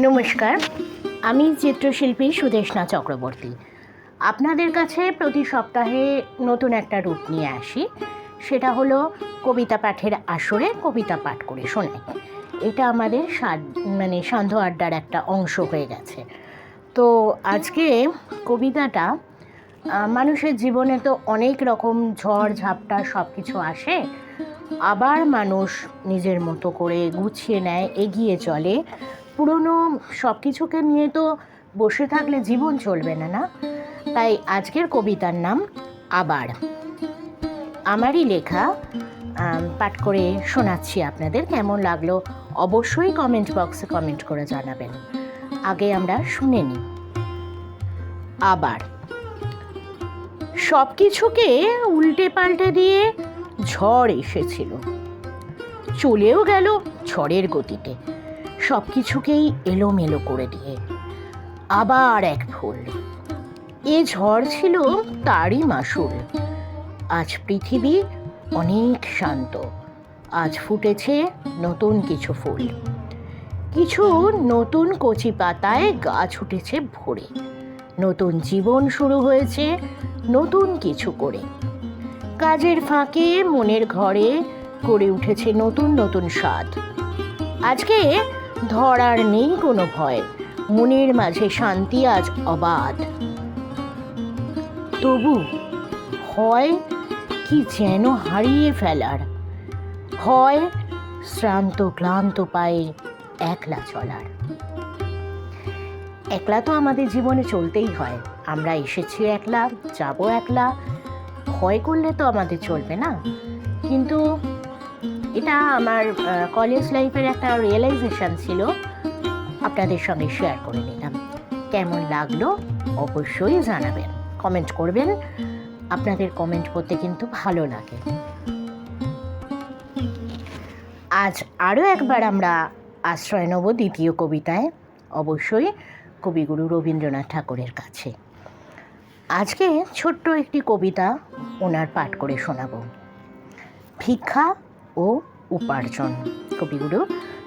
নমস্কার, আমি চিত্রশিল্পী সুদেশনা চক্রবর্তী। আপনাদের কাছে প্রতি সপ্তাহে নতুন একটা রূপ নিয়ে আসি, সেটা হলো কবিতা পাঠের আসরে কবিতা পাঠ করে শোনাই। এটা আমাদের মানে সান্ধ্য আড্ডার একটা অংশ হয়ে গেছে। তো আজকে কবিতাটা মানুষের জীবনে তো অনেক রকম ঝড়, ঝাপটা সব কিছু আসে, আবার মানুষ নিজের মতো করে গুছিয়ে নেয়, এগিয়ে চলে। পুরনো সব কিছুকে নিয়ে তো বসে থাকলে জীবন চলবে না না? তাই আজকের কবিতার নাম আবার। আমারই লেখা পাঠ করে শোনাচ্ছি আপনাদের, কেমন লাগল অবশ্যই কমেন্ট বক্সে কমেন্ট করে জানাবেন। আগে আমরা শুনে নিই। আবার। সব কিছুকে উল্টে পাল্টে দিয়ে ঝড় এসেছিল। চলেও গেল ঝড়ের গতিতে। সব কিছুকেই এলোমেলো করে দিয়ে। আবার এক ফুল। এ ঝড় ছিল তারই মাসুল। আজ পৃথিবী অনেক শান্ত। আজ ফুটেছে নতুন কিছু ফুল। কিছু নতুন কচি পাতায় গাছ উঠেছে ভরে। নতুন জীবন শুরু হয়েছে নতুন কিছু করে। কাজের ফাঁকে মনের ঘরে গড়ে উঠেছে নতুন নতুন স্বাদ। আজকে ধরার নেই কোনো ভয়। মনের মাঝে শান্তি আজ অবাধ। তবু হয় কি যেন হারিয়ে ফেলার? হয় শ্রান্ত ক্লান্ত পায়ে একলা চলার। একলা তো আমাদের জীবনে চলতেই হয়। আমরা এসেছি একলা, যাব একলা। ভয় করলে তো আমাদের চলবে না। কিন্তু এটা আমার কলেজ লাইফের একটা রিয়েলাইজেশন ছিল। আপনাদের সঙ্গে শেয়ার করে নিলাম। কেমন লাগল অবশ্যই জানাবেন। কমেন্ট করবেন। আপনাদের কমেন্ট করতে কিন্তু ভালো লাগে। আজ আরও একবার আমরা আশ্রয় নেব দ্বিতীয় কবিতায়। অবশ্যই কবিগুরু রবীন্দ্রনাথ ঠাকুরের কাছে। আজকে ছোট্ট একটি কবিতা ওনার পাঠ করে শোনাব। ভিক্ষা ও উপার্জন। কবিগুরু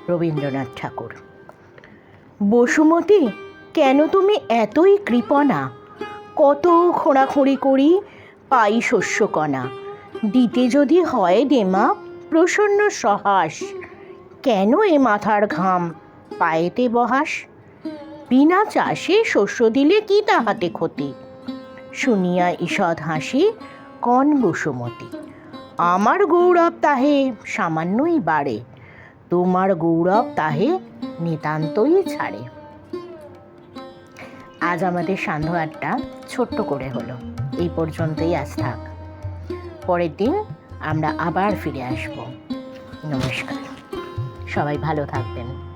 রবীন্দ্রনাথ ঠাকুর। বসুমতী, কেন তুমি এতই কৃপণা? কত খোঁড়াখড়ি করি পাই শস্যকণা। দিতে যদি হয় দেমা প্রসন্ন সহাস। কেন এ মাথার ঘাম পায়েতে বহাস? বিনা চাষে শস্য দিলে কি তাহাতে ক্ষতি? শুনিয়া ঈষৎ হাসি কন বসুমতী। আমার গৌরব তাহে সামান্যই বাড়ে, তোমার গৌরব তাহে নিতান্তই ছাড়ে। আজ আমাদের সান্ধ্য আড্ডা ছোট্ট করে হলো, এই পর্যন্তই আজ থাক। পরের দিন আমরা আবার ফিরে আসব। নমস্কার। সবাই ভালো থাকবেন।